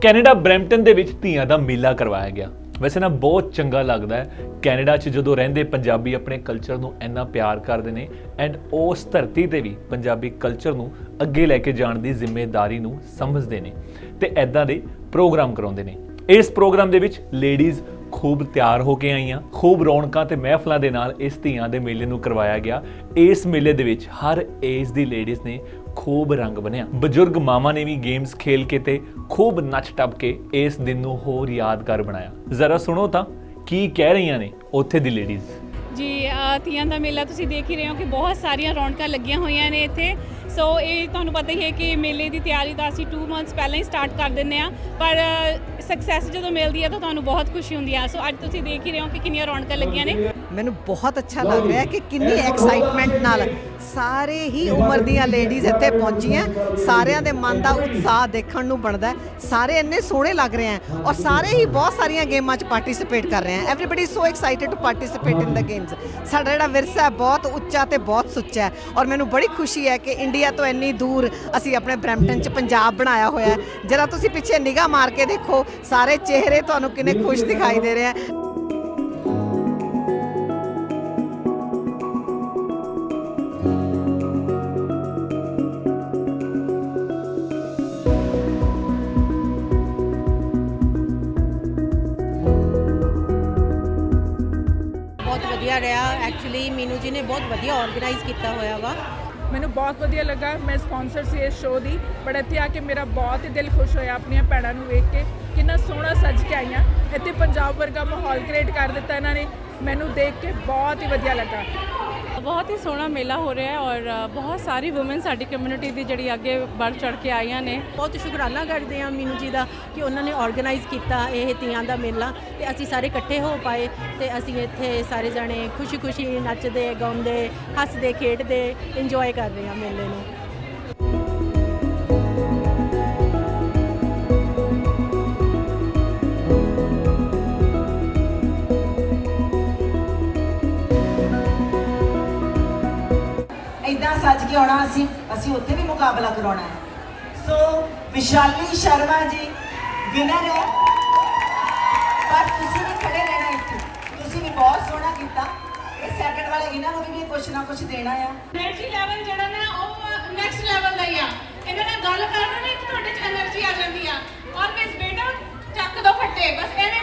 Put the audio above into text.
Canada Brampton ਦੇ ਵਿੱਚ ਧੀਆਂ ਦਾ ਮੇਲਾ ਕਰਵਾਇਆ ਗਿਆ। ਵੈਸੇ ਨਾ ਬਹੁਤ ਚੰਗਾ ਲੱਗਦਾ ਹੈ। ਕੈਨੇਡਾ 'ਚ ਜਦੋਂ ਰਹਿੰਦੇ ਪੰਜਾਬੀ ਆਪਣੇ ਕਲਚਰ ਨੂੰ ਇੰਨਾ ਪਿਆਰ ਕਰਦੇ ਨੇ ਐਂਡ ਉਸ ਧਰਤੀ ਤੇ ਵੀ ਪੰਜਾਬੀ ਕਲਚਰ ਨੂੰ ਅੱਗੇ ਲੈ ਕੇ ਜਾਣ ਦੀ ਜ਼ਿੰਮੇਵਾਰੀ ਨੂੰ ਸਮਝਦੇ ਨੇ ਤੇ ਐਦਾਂ ਦੇ ਪ੍ਰੋਗਰਾਮ ਕਰਾਉਂਦੇ ਨੇ। ਇਸ ਪ੍ਰੋਗਰਾਮ ਦੇ ਵਿੱਚ ਲੇਡੀਜ਼ ਖੂਬ ਤਿਆਰ ਹੋ ਕੇ ਆਈਆਂ ਖੂਬ ਰੌਣਕਾਂ ਤੇ ਮਹਿਫਲਾਂ ਦੇ ਨਾਲ ਇਸ ਧੀਆਂ ਦੇ ਮੇਲੇ ਨੂੰ ਕਰਵਾਇਆ ਗਿਆ। ਇਸ ਮੇਲੇ ਦੇ ਵਿੱਚ ਹਰ ਏਜ ਦੀ ਲੇਡੀਜ਼ ਨੇ ਖੂਬ ਰੰਗ ਬੰਨਿਆ। ਬਜ਼ੁਰਗ ਮਾਮਾ ਨੇ ਵੀ ਗੇਮਸ ਖੇਲ ਕੇ ਤੇ ਖੂਬ ਨੱਚ ਟੱਪ ਕੇ ਇਸ ਦਿਨ ਨੂੰ ਹੋਰ ਯਾਦਗਾਰ ਬਣਾਇਆ। ਜ਼ਰਾ ਸੁਣੋ ਤਾਂ ਕੀ ਕਹਿ ਰਹੀਆਂ ਨੇ ਉੱਥੇ ਦੀ ਲੇਡੀਜ਼ ਜੀ ਅ, ਤੀਆਂ ਦਾ ਮੇਲਾ ਤੁਸੀਂ ਦੇਖ ਹੀ ਰਹੇ ਹੋ ਕਿ ਬਹੁਤ ਸਾਰੀਆਂ ਰੌਣਕਾਂ ਲੱਗੀਆਂ ਹੋਈਆਂ ਨੇ ਇੱਥੇ। ਸੋ ਇਹ ਤੁਹਾਨੂੰ ਪਤਾ ਹੀ ਹੈ ਕਿ ਮੇਲੇ ਦੀ ਤਿਆਰੀ ਤਾਂ ਅਸੀਂ 2 ਮੰਥਸ ਪਹਿਲਾਂ ਹੀ ਸਟਾਰਟ ਕਰ ਦਿੰਦੇ ਆ ਪਰ ਸਕਸੈਸ ਜਦੋਂ ਮਿਲਦੀ ਹੈ ਤਾਂ ਤੁਹਾਨੂੰ ਬਹੁਤ ਖੁਸ਼ੀ ਹੁੰਦੀ ਆ ਸੋ ਅੱਜ ਤੁਸੀਂ ਦੇਖ ਹੀ ਰਹੇ ਹੋ ਕਿ ਕਿੰਨੀਆਂ ਰੌਣਕਾਂ ਲੱਗੀਆਂ ਨੇ। ਮੈਨੂੰ ਬਹੁਤ ਅੱਛਾ ਲੱਗ ਰਿਹਾ ਕਿ ਕਿੰਨੀ ਐਕਸਾਈਟਮੈਂਟ ਨਾਲ ਸਾਰੇ ਹੀ ਉਮਰ ਦੀਆਂ ਲੇਡੀਜ਼ ਇੱਥੇ ਪਹੁੰਚੀਆਂ। ਸਾਰਿਆਂ ਦੇ ਮਨ ਦਾ ਉਤਸ਼ਾਹ ਦੇਖਣ ਨੂੰ ਬਣਦਾ ਸਾਰੇ ਇੰਨੇ ਸੋਹਣੇ ਲੱਗ ਰਹੇ ਹਨ ਔਰ ਸਾਰੇ ਹੀ ਬਹੁਤ ਸਾਰੀਆਂ ਗੇਮਾਂ 'ਚ ਪਾਰਟਿਸਿਪੇਟ ਕਰ ਰਹੇ ਹਨ everybody so excited to participate in the games ਸਾਡਾ ਜਿਹੜਾ ਵਿਰਸਾ ਹੈ ਬਹੁਤ ਉੱਚਾ ਤੇ ਬਹੁਤ ਸੁੱਚਾ ਹੈ ਔਰ ਮੈਨੂੰ ਬੜੀ ਖੁਸ਼ੀ ਹੈ ਕਿ ਇੰਡੀਆ ਤੋਂ ਇੰਨੀ ਦੂਰ ਅਸੀਂ ਆਪਣੇ ਬਰੈਂਪਟਨ 'ਚ ਪੰਜਾਬ ਬਣਾਇਆ ਹੋਇਆ ਹੈ। ਜਰਾ ਤੁਸੀਂ ਪਿੱਛੇ ਨਿਗਾਹ ਮਾਰ ਕੇ ਦੇਖੋ, ਸਾਰੇ ਚਿਹਰੇ ਤੁਹਾਨੂੰ ਕਿੰਨੇ ਖੁਸ਼ ਦਿਖਾਈ ਦੇ ਰਹੇ ਹੈ। ਵਧੀਆ ਰਿਹਾ। ਐਕਚੁਅਲੀ ਮੀਨੂ ਜੀ ਨੇ ਬਹੁਤ ਵਧੀਆ ਆਰਗੇਨਾਈਜ਼ ਕੀਤਾ ਹੋਇਆ ਵਾ। ਮੈਨੂੰ ਬਹੁਤ ਵਧੀਆ ਲੱਗਾ। ਮੈਂ ਸਪਾਂਸਰ ਸੀ ਇਸ ਸ਼ੋਅ ਦੀ। ਬਟ ਇੱਥੇ ਆ ਕੇ ਮੇਰਾ ਬਹੁਤ ਹੀ ਦਿਲ ਖੁਸ਼ ਹੋਇਆ ਆਪਣੀਆਂ ਭੈਣਾਂ ਨੂੰ ਵੇਖ ਕੇ। ਕਿੰਨਾ ਸੋਹਣਾ ਸੱਜ ਕੇ ਆਈਆਂ। ਇੱਥੇ ਪੰਜਾਬ ਵਰਗਾ ਮਾਹੌਲ ਕ੍ਰੀਏਟ ਕਰ ਦਿੱਤਾ ਇਹਨਾਂ ਨੇ। ਮੈਨੂੰ ਦੇਖ ਕੇ ਬਹੁਤ ਹੀ ਵਧੀਆ ਲੱਗਾ। ਬਹੁਤ ਹੀ ਸੋਹਣਾ ਮੇਲਾ ਹੋ ਰਿਹਾ ਹੈ ਔਰ ਬਹੁਤ ਸਾਰੀ ਔਮਨ ਸਾਡੀ ਕਮਿਊਨਿਟੀ ਦੀ ਜਿਹੜੀ ਅੱਗੇ ਵੱਧ ਚੜ ਕੇ ਆਈਆਂ ਨੇ। ਬਹੁਤ ਸ਼ੁਕਰਾਨਾ ਕਰਦੇ ਆ ਮੀਨੂ ਜੀ ਦਾ ਕਿ ਉਹਨਾਂ ਨੇ ਆਰਗੇਨਾਈਜ਼ ਕੀਤਾ ਇਹ ਤੀਆਂ ਦਾ ਮੇਲਾ ਤੇ ਅਸੀਂ ਸਾਰੇ ਇਕੱਠੇ ਹੋ ਪਾਏ ਤੇ ਅਸੀਂ ਇੱਥੇ ਸਾਰੇ ਜਾਣੇ ਖੁਸ਼ੀ-ਖੁਸ਼ੀ ਨੱਚਦੇ, ਗਾਉਂਦੇ, ਹੱਸਦੇ, ਖੇਡਦੇ ਇੰਜੋਏ ਕਰ ਰਹੇ ਆ ਮੇਲੇ ਨੂੰ। ਅੱਗੇ ਆਉਣਾ ਅਸੀਂ ਅਸੀਂ ਉੱਥੇ ਵੀ ਮੁਕਾਬਲਾ ਕਰਾਉਣਾ ਹੈ। ਸੋ ਵਿਸ਼ਾਲੀ ਸ਼ਰਮਾ ਜੀ ਵਿਨਰ ਹੈ। ਪਰ ਤੁਸੀਂ ਵੀ ਖੜੇ ਰਹਿਣਾ ਇੱਥੇ। ਤੁਸੀਂ ਵੀ ਬਹੁਤ ਸੋਹਣਾ ਕੀਤਾ। ਇਹ ਸੈਕਿੰਡ ਵਾਲੇ ਇਹਨਾਂ ਨੂੰ ਵੀ ਕੁਝ ਨਾ ਕੁਝ ਦੇਣਾ ਆ। એનર્ਜੀ ਲੈਵਲ ਜਿਹੜਾ ਨਾ, ਉਹ ਨੈਕਸਟ ਲੈਵਲ ਦਾ ਆ। ਇਹਨਾਂ ਨਾਲ ਗੱਲ ਕਰਨ ਨਾਲ ਤੁਹਾਡੇ ਚ એનર્ਜੀ ਆ ਜਾਂਦੀ ਆ। ਆਲਵੇਸ ਬੇਟਾ, ਚੱਕ ਦੋ ਫੱਟੇ। ਬਸ ਐਵੇਂ